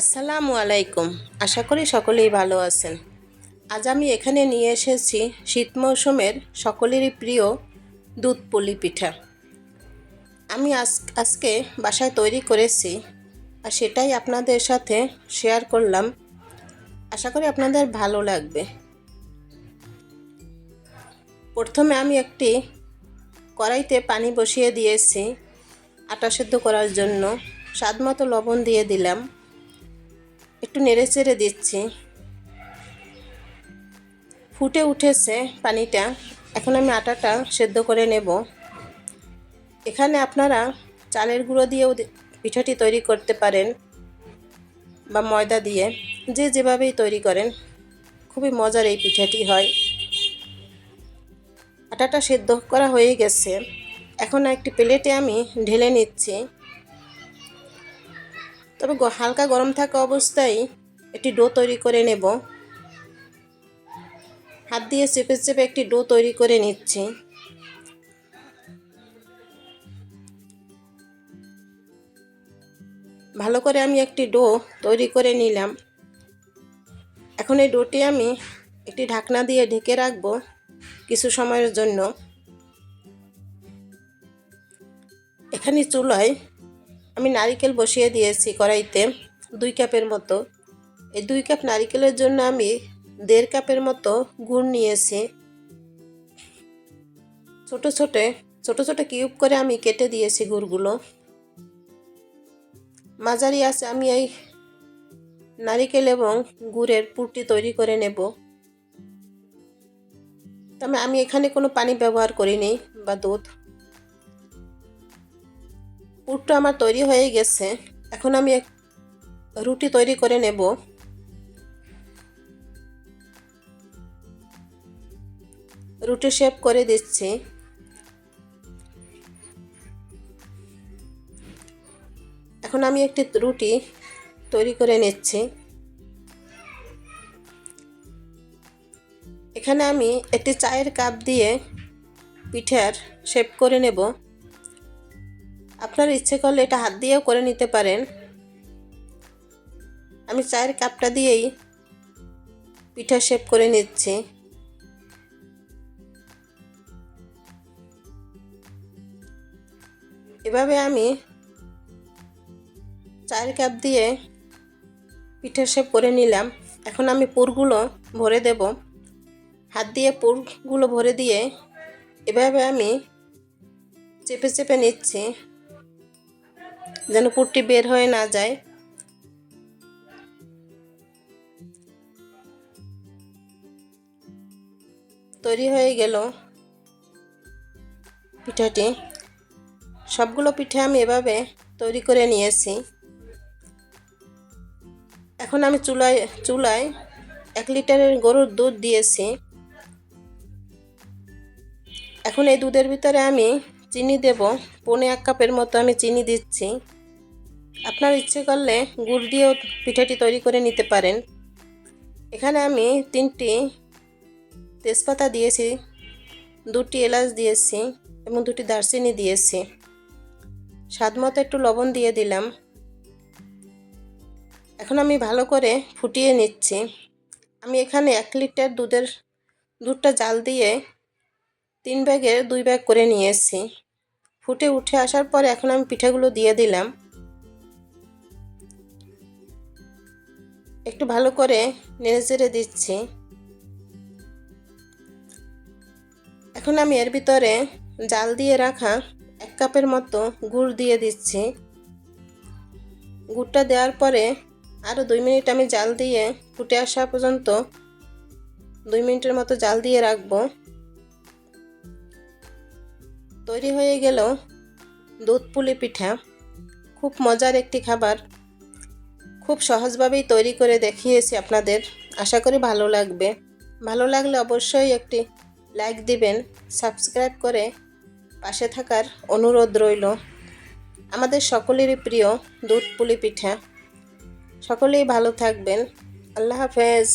আসসালামু আলাইকুম। আশা করি সকলেই ভালো আছেন। আজ আমি এখানে নিয়ে এসেছি শীত মৌসুমের সকলেরই প্রিয় দুধ পুলি পিঠা। আমি আজ, আজকে বাসায় তৈরি করেছি আর সেটাই আপনাদের সাথে শেয়ার করলাম। আশা করি আপনাদের ভালো লাগবে। প্রথমে আমি একটি কড়াইতে পানি বসিয়ে দিয়েছি, আটা সেদ্ধ করার জন্য। স্বাদ মতো লবণ দিয়ে দিলাম। একটু নেড়ে চেড়ে দিচ্ছি। ফুটে উঠেছে পানিটা। এখন আমি আটাটা সেদ্ধ করে নেব। এখানে আপনারা চালের গুঁড়ো দিয়েও পিঠাটি তৈরি করতে পারেন বা ময়দা দিয়ে। যে যেভাবেই তৈরি করেন, খুবই মজার এই পিঠাটি হয়। আটাটা সেদ্ধ করা হয়ে গেছে। এখন একটি প্লেটে আমি ঢেলে নিচ্ছি। তবে হালকা গরম থাকা অবস্থায় একটি ডো তৈরি করে নেব। হাত দিয়ে চেপে চেপে একটি ডো তৈরি করে নিচ্ছি। ভালো করে আমি একটি ডো তৈরি করে নিলাম। এখন এই ডোটি আমি একটি ঢাকনা দিয়ে ঢেকে রাখব কিছু সময়ের জন্য। এখানে চুলায় আমি নারিকেল বসিয়ে দিয়েছি কড়াইতে দুই কাপের মতো। এই দুই কাপ নারিকেলের জন্য আমি দেড় কাপের মতো গুড় নিয়েছি। ছোট ছোট ছোট ছোট কিউব করে আমি কেটে দিয়েছি গুড়গুলো। মাঝারি আছে আমি এই নারিকেল এবং গুড়ের পুরটি তৈরি করে নেব। তবে আমি এখানে কোনো পানি ব্যবহার করিনি বা দুধ। পুরটা আমার তৈরি হয়ে গেছে। এখন আমি এক রুটি তৈরি করে নেব। রুটি শেপ করে দিচ্ছি। এখন আমি একটি রুটি তৈরি করে নিচ্ছি। এখানে আমি একটি চায়ের কাপ দিয়ে পিঠার শেপ করে নেব। আপনার ইচ্ছে করলে এটা হাত দিয়েও করে নিতে পারেন। আমি চায়ের কাপটা দিয়েই পিঠা শেপ করে নিচ্ছি। এভাবে আমি চায়ের কাপ দিয়ে পিঠা শেপ করে নিলাম। এখন আমি পুরগুলো ভরে দেব। হাত দিয়ে পুরগুলো ভরে দিয়ে এভাবে আমি চেপে চেপে নিচ্ছি। যেন পুরটি বের হয়ে না যায়। তৈরি হয়ে গেল পিঠাটি। সবগুলো পিঠে আমি এভাবে তৈরি করে নিয়েছি। এখন আমি চুলায় চুলায় এক লিটারের গরুর দুধ দিয়েছি। এখন এই দুধের ভিতরে আমি চিনি দেব। পৌনে এক কাপের মতো আমি চিনি দিচ্ছি। আপনার ইচ্ছে করলে গুড় দিয়েও পিঠাটি তৈরি করে নিতে পারেন। এখানে আমি তিনটি তেজপাতা দিয়েছি, দুটি এলাচ দিয়েছি এবং দুটি দারচিনি দিয়েছি। স্বাদ মতো একটু লবণ দিয়ে দিলাম। এখন আমি ভালো করে ফুটিয়ে নিচ্ছি। আমি এখানে এক লিটার দুধের, দুধটা জাল দিয়ে তিন ব্যাগের দুই ব্যাগ করে নিয়েছি। ফুটে উঠে আসার পর এখন আমি পিঠাগুলো দিয়ে দিলাম। একটু ভালো করে নেড়ে চেড়ে দিচ্ছি। এখন আমি এর ভিতরে জাল দিয়ে রাখা এক কাপের মতো গুড় দিয়ে দিচ্ছি। গুড়টা দেওয়ার পরে আরও দুই মিনিট আমি জাল দিয়ে ফুটে আসা পর্যন্ত দুই মিনিটের মতো জাল দিয়ে রাখব। তৈরি হয়ে গেল দুধ পুলি পিঠা। খুব মজার একটি খাবার। খুব সহজভাবেই তৈরি করে দেখিয়েছি আপনাদের। আশা করি ভালো লাগবে। ভালো লাগলে অবশ্যই একটি লাইক দিবেন, সাবস্ক্রাইব করে পাশে থাকার অনুরোধ রইল। আমাদের সকলেরই প্রিয় দুধ পুলি পিঠা। সকলেই ভালো থাকবেন। আল্লাহ হাফেজ।